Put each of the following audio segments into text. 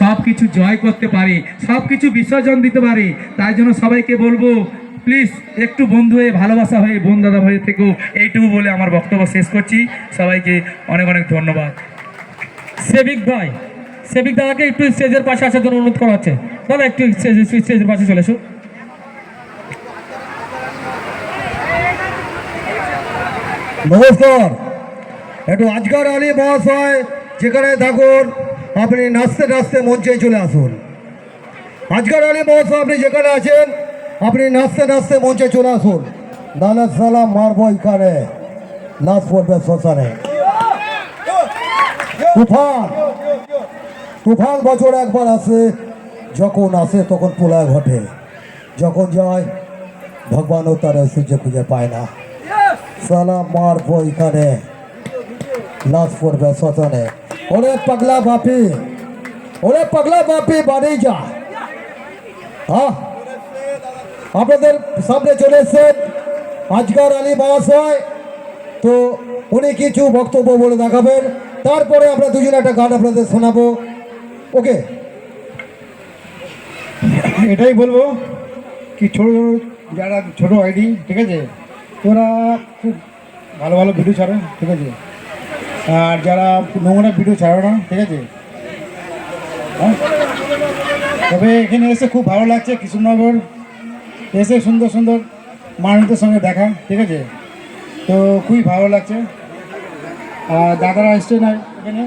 সব কিছু জয় করতে পারে সব কিছু বিসর্জন দিতে পারে। তাই জন্য সবাইকে বলব প্লিজ একটু বন্ধু হয়ে, ভালোবাসা হয়ে বোন দাদা হয়ে থেকেও এইটুকু বলে আমার বক্তব্য শেষ করছি। সবাইকে অনেক অনেক ধন্যবাদ। সেবিক ভাই সেবিক দাদাকে একটু স্টেজের পাশে আসার জন্য অনুরোধ করা হচ্ছে। দাদা, একটু স্টেজে স্টেজের পাশে চলে এসো। নমস্কার। একটু আজকার আলী মহাশয় যেখানে থাকুন। আপনি নাচতে নাচতে মঞ্চে চলে আসুন। আজকার আলী মহাশয় আপনি যেখানে আছেন, আপনি নাচতে নাচতে মঞ্চে চলে আসুন। দাদা সালাম মারবো এখানে। নাচ পড়বে শ্মশানে। তুফান। তুফান বছর একবার আসে, যখন আসে তখন পোলা ঘটে। যখন যায়, ভগবানও তার সূর্য খুঁজে পায় না। সালাম মারবো এখানে। লাশ পড়বে শ্মশানে। ওরে পাগলা বাপি, ওরে পাগলা বাপি, বাড়ি যা। হ্যাঁ আপনাদের সামনে চলে এসছেন আজকার আলী মহাশয় তো উনি কিছু বক্তব্য বলে দেখাবেন। তারপরে আমরা দুজনে একটা গান আপনাদের শোনাবো। ওকে? এটাই বলব কি ছোটো ছোটো, যারা ছোটো আইডি ঠিক আছে? ওরা খুব ভালো ভালো ভিডিও ছাড়ে ঠিক আছে? আর যারা নোংরা ভিডিও ছাড়ে না, ঠিক আছে? হ্যাঁ? তবে এখানে এসে খুব ভালো লাগছে কৃষ্ণনগর। এসে সুন্দর সুন্দর মানুষদের সঙ্গে দেখা, ঠিক আছে? তো খুবই ভালো লাগছে। আর দাদারা এসছে না এখানে?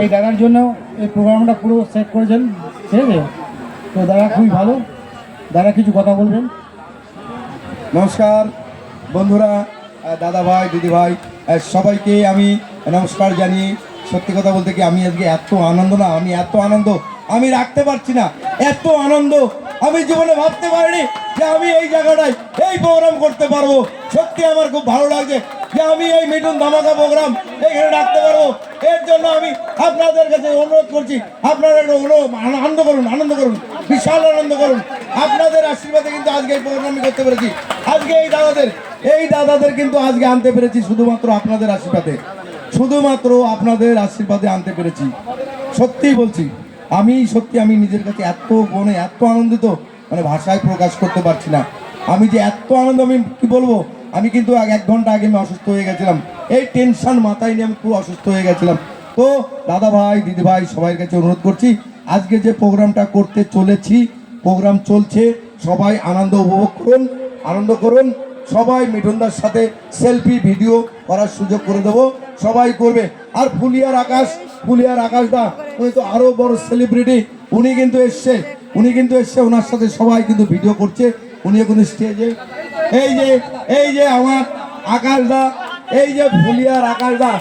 এই দাদার জন্য এই প্রোগ্রামটা পুরো সেট করেছেন, ঠিক আছে? তো দাদা খুবই ভালো। দাদা কিছু কথা বলবেন? নমস্কার, বন্ধুরা দাদা ভাই, দিদি ভাই সবাইকে আমি নমস্কার জানিয়ে সত্যি কথা বলতে কি আমি আজকে এত আনন্দ না, আমি এত আনন্দ, আমি রাখতে পারছি না, এত আনন্দ আমি জীবনে ভাবতে পারিনি যে আমি এই জায়গাটায় এই প্রোগ্রাম করতে পারব। সত্যি আমার খুব ভালো লাগছে যে আমি এই মিটুন ধামাকা প্রোগ্রাম এখানে রাখতে পারব। এর জন্য আমি আপনাদের কাছে অনুরোধ করছি, আপনারা একটু অনু- আনন্দ করুন আনন্দ করুন, বিশাল আনন্দ করুন। আপনাদের আশীর্বাদে কিন্তু আজকে এই প্রোগ্রাম করতে পেরেছি। আজকে এই দাদাদের এই দাদাদের কিন্তু আজকে আনতে পেরেছি শুধুমাত্র আপনাদের আশীর্বাদে। শুধুমাত্র আপনাদের আশীর্বাদে আনতে পেরেছি। সত্যিই বলছি, আমি সত্যি আমি নিজের কাছে এত মনে, এত আনন্দিত মানে ভাষায় প্রকাশ করতে পারছি না। আমি যে এত আনন্দ, আমি কি বলব? আমি কিন্তু এক ঘণ্টা আগে আমি অসুস্থ হয়ে গেছিলাম। এই টেনশন মাথায় নিয়ে আমি পুরো অসুস্থ হয়ে গেছিলাম। তো দাদা ভাই দিদি ভাই সবার কাছে অনুরোধ করছি, আজকে যে প্রোগ্রামটা করতে চলেছি, প্রোগ্রাম চলছে, সবাই আনন্দ উপভোগ করুন, আনন্দ করুন। সবাই মিঠুনদার সাথে সেলফি ভিডিও করার সুযোগ করে দেবো। সবাই করবে। আর ফুলিয়ার আকাশ ফুলিয়ার আকাশ দা উনি তো আরও বড় সেলিব্রিটি উনি কিন্তু এসছে। উনি কিন্তু এসছে। ওনার সাথে সবাই কিন্তু ভিডিও করছে। উনি এখন স্টেজে এই যে এই যে আমার আকাশ দা এই যে ফুলিয়ার আকাশ দা